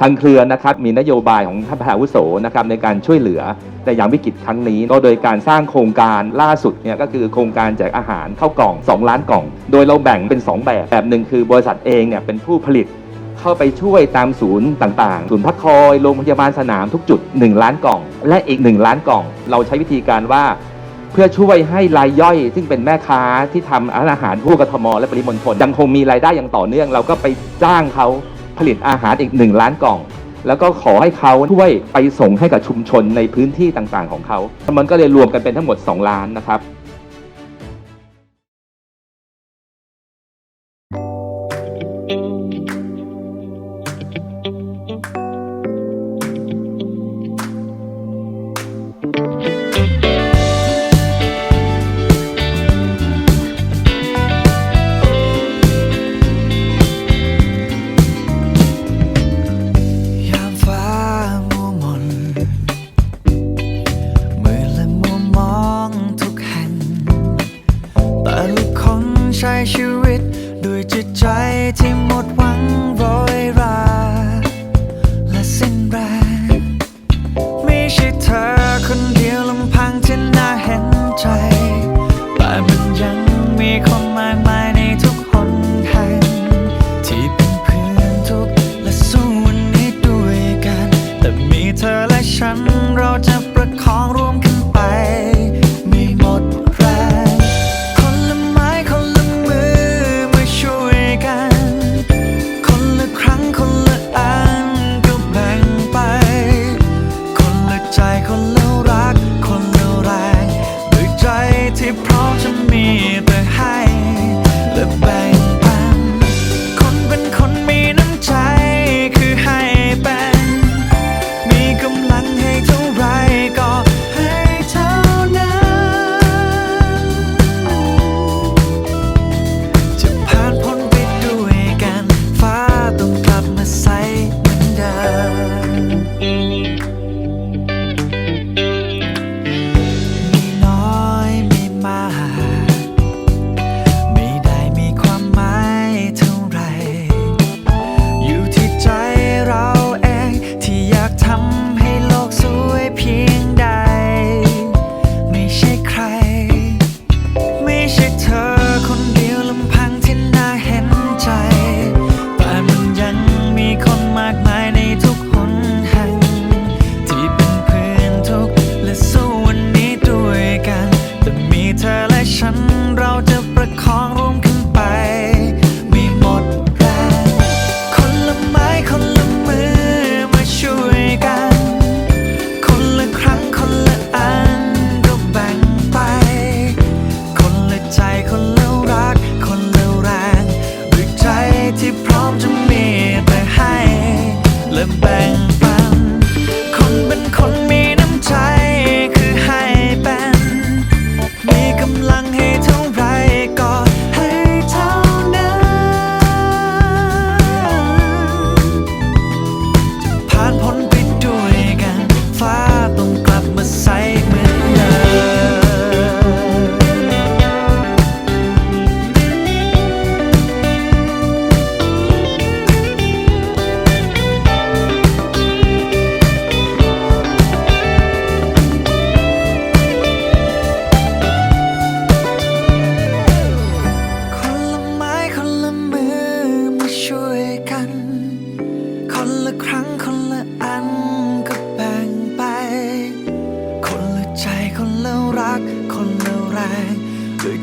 ทางเครือนะครับมีนโยบายของท่านประธานอาวุโสนะครับในการช่วยเหลือในยามวิกฤตครั้งนี้ ก็โดยการสร้างโครงการล่าสุดเนี่ยก็คือโครงการแจกอาหารเข้ากล่อง 2 ล้านกล่อง โดยเราแบ่งเป็น 2 แบบแบบหนึ่งคือบริษัทเองเนี่ยเป็นผู้ผลิตเข้าไปช่วยตามศูนย์ต่างๆ ศูนย์พักคอยโรงพยาบาลสนามทุกจุด 1 ล้านกล่อง และอีก 1 ล้านกล่อง เราใช้วิธีการว่า เพื่อช่วยให้รายย่อย ซึ่งเป็นแม่ค้าที่ทำอาหารทั่วกทม และปริมณฑลยังคงมีรายได้อย่างต่อเนื่อง เราก็ไปจ้างเขา ผลิตอาหารอีก 1 ล้านกล่อง แล้วก็ขอให้เขาช่วยไปส่งให้กับชุมชนในพื้นที่ต่างๆของเขา มันก็เลยรวมกันเป็นทั้งหมด 2 ล้านนะครับ ช้ชีวิต ด้วยจิตใจที่หมดหวังโรยราและสิ้นแรงไม่ใช่เธอคนเดียวลำพังที่น่าเห็นใจ แต่มันยังมีคนมากมายในทุกหนแห่งที่เป็นเพื่อนทุกและสู้วันนี้ด้วยกัน แต่มีเธอและฉันเราจะประคองร่วมกัน เพราะจะมีแต่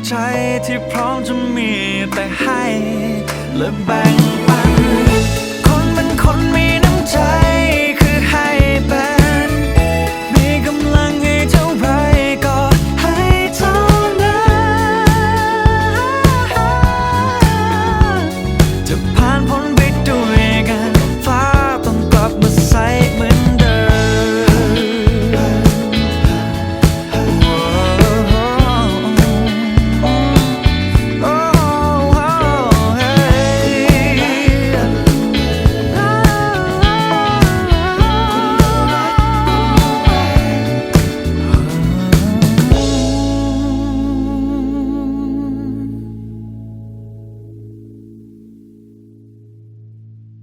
ใจที่พร้อมจะมีแต่ให้และแบ่งปัน